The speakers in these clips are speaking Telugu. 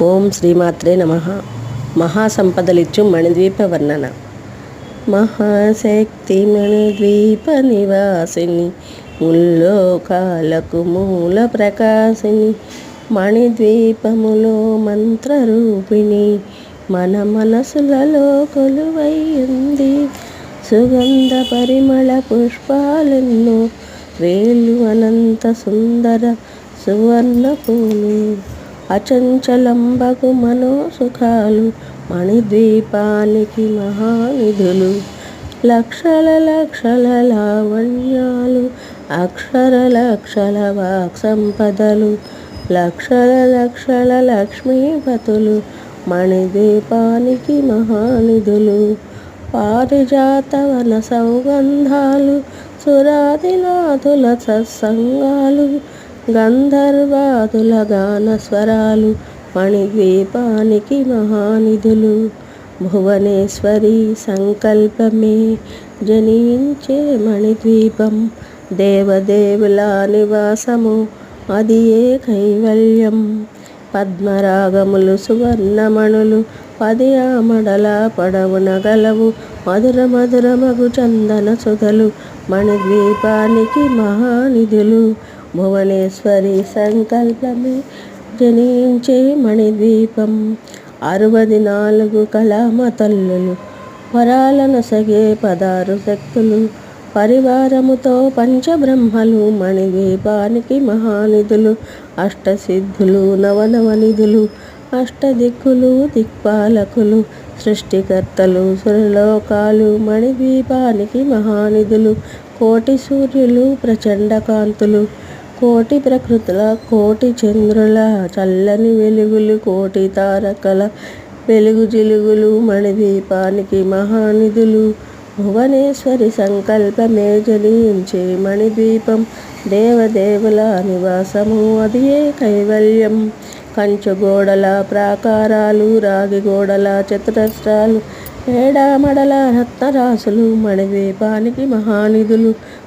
ఓం శ్రీమాత్రే నమ. మహాసంపదలిచ్చు మణిద్వీప వర్ణన మహాశక్తి మణిద్వీప నివాసిని ముల్లోకాలకు మూల ప్రకాశిని మణిద్వీపములో మంత్రరూపిణి మన మనసులలో కొలువైంది సుగంధ పరిమళ పుష్పాలెన్నో వేలు అనంత సుందర సువర్ణ పూలు అచంచలంబకు మనోసుఖాలు మణిద్వీపానికి మహానిధులు. లక్షల లక్షల లావణ్యాలు అక్షర లక్షల వాక్ సంపదలు లక్షల లక్షల లక్ష్మీపతులు మణిద్వీపానికి మహానిధులు. పారిజాతవన సౌగంధాలు సురాదినాథుల సత్సంగాలు గంధర్వాదుల గాన స్వరాలు మణిద్వీపానికి మహానిధులు. భువనేశ్వరి సంకల్పమే జనించే మణిద్వీపం. దేవదేవుల నివాసము అది ఏ కైవల్యం? పద్మరాగములు సువర్ణమణులు పది ఆమడల పడవున గలవు మధుర మధుర మగు చందన సుధలు మణిద్వీపానికి మహానిధులు. భువనేశ్వరి సంకల్పమే జనించే మణిద్వీపం. అరవది నాలుగు కళామ తల్లులు వరాలను సగే పదారు శక్తులు పరివారముతో పంచబ్రహ్మలు మణిద్వీపానికి మహానిధులు అష్టసిద్ధులు నవనవనిధులు అష్టదిక్కులు దిక్పాలకులు సృష్టికర్తలు సురలోకాలు మణిద్వీపానికి మహానిధులు కోటి సూర్యులు ప్రచండ కాంతులు కోటి ప్రకృతుల కోటి చంద్రుల చల్లని వెలుగులు కోటి తారకల వెలుగు జిలుగులు మణిదీపానికి మహానిధులు. భువనేశ్వరి సంకల్పమే జలించే మణిద్వీపం దేవదేవుల నివాసము. అదియే కైవల్యం? కంచుగోడల ప్రాకారాలు రాగి గోడల చతురస్రాలు ఏడామడల రత్నరాసులు మణిద్వీపానికి మహానిధులు.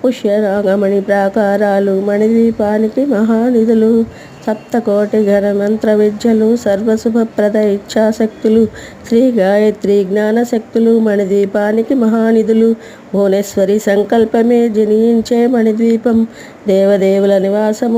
పుష్యరాగమణి ప్రాకారాలు మణిద్వీపానికి మహానిధులు సప్తకోటి ఘన మంత్ర విద్యలు సర్వశుభప్రద ఇచ్ఛాశక్తులు శ్రీ గాయత్రి జ్ఞానశక్తులు మణిద్వీపానికి మహానిధులు భువనేశ్వరి సంకల్పమే జనించే మణిద్వీపం దేవదేవుల నివాసము